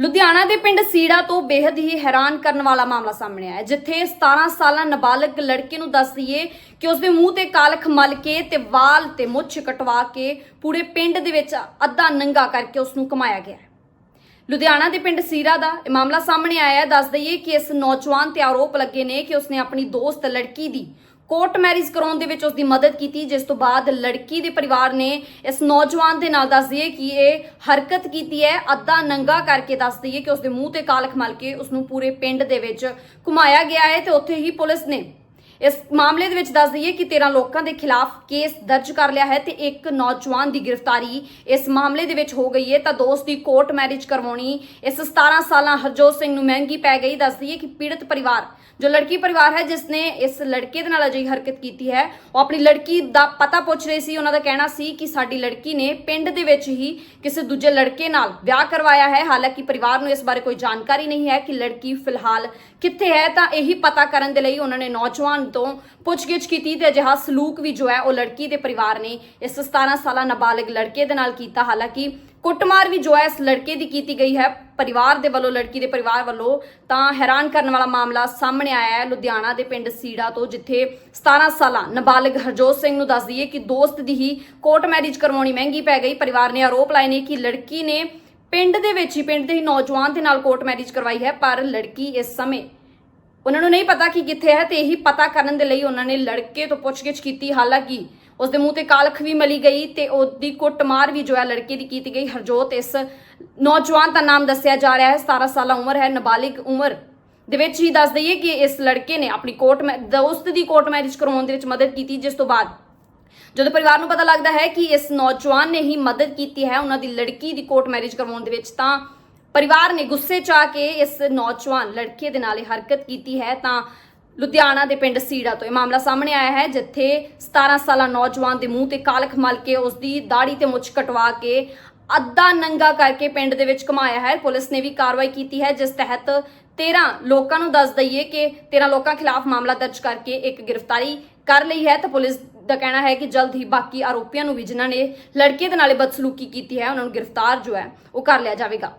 ਲੁਧਿਆਣਾ ਦੇ ਪਿੰਡ ਸੀੜਾ ਤੋਂ ਬੇहद ਹੀ ਹੈਰਾਨ ਕਰਨ ਵਾਲਾ ਮਾਮਲਾ ਸਾਹਮਣੇ ਆਇਆ ਜਿੱਥੇ 17 ਸਾਲਾਂ ਨਾਬਾਲਗ ਲੜਕੇ ਨੂੰ ਦੱਸ ਦਈਏ ਕਿ ਉਸਦੇ ਮੂੰਹ ਤੇ ਕਾਲਖ ਮਲ ਕੇ ਤੇ ਵਾਲ ਤੇ ਮੁੱਛ ਕਟਵਾ ਕੇ ਪੂਰੇ ਪਿੰਡ ਦੇ ਵਿੱਚ ਅੱਧਾ ਨੰਗਾ ਕਰਕੇ ਉਸ ਨੂੰ ਕਮਾਇਆ ਗਿਆ ਲੁਧਿਆਣਾ ਦੇ ਪਿੰਡ ਸੀਰਾ ਦਾ ਇਹ ਮਾਮਲਾ ਸਾਹਮਣੇ ਆਇਆ ਦੱਸ ਦਈਏ ਕਿ ਇਸ ਨੌਜਵਾਨ ਤੇ ਆਰੋਪ ਲੱਗੇ ਨੇ ਕਿ ਉਸਨੇ ਆਪਣੀ ਦੋਸਤ ਲੜਕੀ ਦੀ ਕੋਰਟ ਮੈਰਿਜ ਕਰਾਉਣ ਦੇ ਵਿੱਚ ਉਸਦੀ ਮਦਦ ਕੀਤੀ, ਜਿਸ ਤੋਂ ਬਾਅਦ ਲੜਕੀ ਦੇ ਪਰਿਵਾਰ ਨੇ ਇਸ ਨੌਜਵਾਨ ਦੇ ਨਾਲ ਦੱਸ ਦਈਏ ਕਿ ਇਹ ਹਰਕਤ ਕੀਤੀ ਹੈ। ਅੱਧਾ ਨੰਗਾ ਕਰਕੇ ਦੱਸ ਦਈਏ ਕਿ ਉਸਦੇ ਮੂੰਹ ਤੇ ਕਾਲਖ ਮਲ ਕੇ ਉਸ ਨੂੰ ਪੂਰੇ ਪਿੰਡ ਦੇ ਵਿੱਚ ਘੁਮਾਇਆ ਗਿਆ ਹੈ ਤੇ ਉੱਥੇ ਹੀ ਪੁਲਿਸ ਨੇ ਇਸ ਮਾਮਲੇ ਦੇ ਵਿੱਚ ਦੱਸ ਦਈਏ ਕਿ 13 ਲੋਕਾਂ ਦੇ ਖਿਲਾਫ ਕੇਸ ਦਰਜ ਕਰ ਲਿਆ ਹੈ ਤੇ ਇੱਕ ਨੌਜਵਾਨ ਦੀ ਗ੍ਰਿਫਤਾਰੀ ਇਸ ਮਾਮਲੇ ਦੇ ਵਿੱਚ ਹੋ ਗਈ ਹੈ। ਤਾਂ ਦੋਸਤ ਦੀ ਕੋਰਟ ਮੈਰਿਜ ਕਰਵਾਉਣੀ ਇਸ 17 ਸਾਲਾਂ ਹਰਜੋਤ ਸਿੰਘ ਨੂੰ ਮਹਿੰਗੀ ਪੈ ਗਈ। ਦੱਸ ਦਈਏ ਕਿ ਪੀੜਤ ਪਰਿਵਾਰ, ਜੋ ਲੜਕੀ ਪਰਿਵਾਰ ਹੈ, ਜਿਸ ਨੇ ਇਸ ਲੜਕੇ ਦੇ ਨਾਲ ਅਜਿਹੀ ਹਰਕਤ ਕੀਤੀ ਹੈ, ਉਹ ਆਪਣੀ ਲੜਕੀ ਦਾ ਪਤਾ ਪੁੱਛ ਰਹੇ ਸੀ। ਉਹਨਾਂ ਦਾ ਕਹਿਣਾ ਸੀ ਕਿ ਸਾਡੀ ਲੜਕੀ ਨੇ ਪਿੰਡ ਦੇ ਵਿੱਚ ਹੀ ਕਿਸੇ ਦੂਜੇ ਲੜਕੇ ਨਾਲ ਵਿਆਹ ਕਰਵਾਇਆ ਹੈ। ਹਾਲਾਂਕਿ ਪਰਿਵਾਰ ਨੂੰ ਇਸ ਬਾਰੇ ਕੋਈ ਜਾਣਕਾਰੀ ਨਹੀਂ ਹੈ ਕਿ ਲੜਕੀ ਫਿਲਹਾਲ ਕਿੱਥੇ ਹੈ। ਤਾਂ ਇਹੀ ਪਤਾ ਕਰਨ ਦੇ ਲਈ ਉਹਨਾਂ ਨੇ ਨੌਜਵਾਨ ਤੋਂ ਪੁੱਛਗਿੱਛ ਕੀਤੀ ਤੇ ਅਜਿਹਾ ਸਲੂਕ ਵੀ ਜੋ ਹੈ ਉਹ ਲੜਕੀ ਦੇ ਪਰਿਵਾਰ ਨੇ ਇਸ 17 ਸਾਲਾ ਨਾਬਾਲਗ ਲੜਕੇ ਦੇ ਨਾਲ ਕੀਤਾ। ਹਾਲਾਂਕਿ ਕੁੱਟਮਾਰ ਵੀ ਜੋ ਹੈ ਇਸ ਲੜਕੇ ਦੀ ਕੀਤੀ ਗਈ ਹੈ। ਪਰਿਵਾਰ ਦੇ ਵੱਲੋਂ, ਲੜਕੀ ਦੇ ਪਰਿਵਾਰ ਵੱਲੋਂ ਤਾਂ ਹੈਰਾਨ ਕਰਨ ਵਾਲਾ ਮਾਮਲਾ ਸਾਹਮਣੇ ਆਇਆ ਹੈ। ਲੁਧਿਆਣਾ ਦੇ ਪਿੰਡ ਸੀੜਾ ਤੋਂ ਜਿੱਥੇ 17 ਸਾਲਾ ਨਾਬਾਲਗ ਹਰਜੋਤ ਸਿੰਘ ਨੂੰ ਦੱਸ ਦਈਏ ਕਿ ਦੋਸਤ ਦੀ ਹੀ ਕੋਰਟ ਮੈਰਿਜ ਕਰਵਾਉਣੀ ਮਹਿੰਗੀ ਪੈ ਗਈ। ਪਰਿਵਾਰ ਨੇ ਆਰੋਪ ਲਾਏ ਨੇ ਕਿ ਲੜਕੀ ਨੇ ਪਿੰਡ ਦੇ ਵਿੱਚ ਹੀ, ਪਿੰਡ ਦੇ ਹੀ ਨੌਜਵਾਨ ਦੇ ਨਾਲ ਕੋਰਟ ਮੈਰਿਜ ਕਰਵਾਈ ਹੈ, ਪਰ ਲੜਕੀ ਇਸ ਸਮੇਂ ਉਹਨਾਂ ਨੂੰ ਨਹੀਂ ਪਤਾ ਕਿ ਕਿੱਥੇ ਹੈ ਤੇ ਇਹੀ ਪਤਾ ਕਰਨ ਦੇ ਲਈ ਉਹਨਾਂ ਨੇ ਲੜਕੇ ਤੋਂ ਪੁੱਛਗਿੱਛ ਕੀਤੀ। ਹਾਲਾਂਕਿ ਉਸ ਦੇ ਮੂੰਹ ਤੇ ਕਾਲਖ ਵੀ ਮਲੀ ਗਈ ਤੇ ਉਹਦੀ ਕੁੱਟਮਾਰ ਵੀ ਜੋ ਹੈ ਲੜਕੇ ਦੀ ਕੀਤੀ ਗਈ। ਹਰਜੋਤ ਇਸ ਨੌਜਵਾਨ ਦਾ ਨਾਮ ਦੱਸਿਆ ਜਾ ਰਿਹਾ ਹੈ। 17 ਸਾਲਾ ਉਮਰ ਹੈ, ਨਾਬਾਲਿਗ ਉਮਰ ਦੇ ਵਿੱਚ ਹੀ ਦੱਸ ਦਈਏ ਕਿ ਇਸ ਲੜਕੇ ਨੇ ਆਪਣੀ ਕੋਰਟ ਮੈ ਦੋਸਤ ਦੀ ਕੋਰਟ ਮੈਰਿਜ ਕਰਵਾਉਣ ਦੇ ਵਿੱਚ ਮਦਦ ਕੀਤੀ, ਜਿਸ ਤੋਂ ਬਾਅਦ ਜਦੋਂ ਪਰਿਵਾਰ ਨੂੰ ਪਤਾ ਲੱਗਦਾ ਹੈ ਕਿ ਇਸ ਨੌਜਵਾਨ ਨੇ ਹੀ ਮਦਦ ਕੀਤੀ ਹੈ, ਉਹਨਾਂ ਦੀ ਲੜਕੀ ਦੀ ਕੋਰਟ ਮੈਰਿਜ ਕਰਵਾਉਣ ਦੇ ਵਿੱਚ, ਤਾਂ ਪਰਿਵਾਰ ਨੇ ਗੁੱਸੇ 'ਚ ਆ ਕੇ ਇਸ ਨੌਜਵਾਨ ਲੜਕੇ ਦੇ ਨਾਲ ਇਹ ਹਰਕਤ ਕੀਤੀ ਹੈ, ਤਾਂ ਲੁਧਿਆਣਾ ਦੇ ਪਿੰਡ ਸੀੜਾ ਤੋਂ ਇਹ ਮਾਮਲਾ ਸਾਹਮਣੇ ਆਇਆ ਹੈ, ਜਿੱਥੇ 17 ਸਾਲਾ ਨੌਜਵਾਨ ਦੇ ਮੂੰਹ ਤੇ ਕਾਲਖ ਮਲ ਕੇ ਉਸ ਦੀ ਦਾੜੀ ਤੇ ਮੁੱਛ ਕਟਵਾ ਕੇ ਅੱਧਾ ਨੰਗਾ ਕਰਕੇ ਪਿੰਡ ਦੇ ਵਿੱਚ ਘਮਾਇਆ ਹੈ। ਪੁਲਿਸ ਨੇ ਵੀ ਕਾਰਵਾਈ ਕੀਤੀ ਹੈ, ਜਿਸ ਤਹਿਤ 13 ਲੋਕਾਂ ਨੂੰ ਦੱਸ ਦਈਏ ਕਿ 13 ਲੋਕਾਂ ਖਿਲਾਫ ਮਾਮਲਾ ਦਰਜ ਕਰਕੇ ਇੱਕ ਗ੍ਰਿਫਤਾਰੀ ਕਰ ਲਈ ਹੈ। ਤਾਂ ਪੁਲਿਸ ਦਾ ਕਹਿਣਾ ਹੈ ਕਿ ਜਲਦ ਹੀ ਬਾਕੀ ਆਰੋਪੀਆਂ ਨੂੰ ਵੀ ਜਿਨ੍ਹਾਂ ਨੇ ਲੜਕੇ ਦੇ ਨਾਲੇ ਬਦਸਲੂਕੀ ਕੀਤੀ ਹੈ, ਉਹਨਾਂ ਨੂੰ ਗ੍ਰਿਫਤਾਰ ਜੋ ਹੈ ਉਹ ਕਰ ਲਿਆ ਜਾਵੇਗਾ।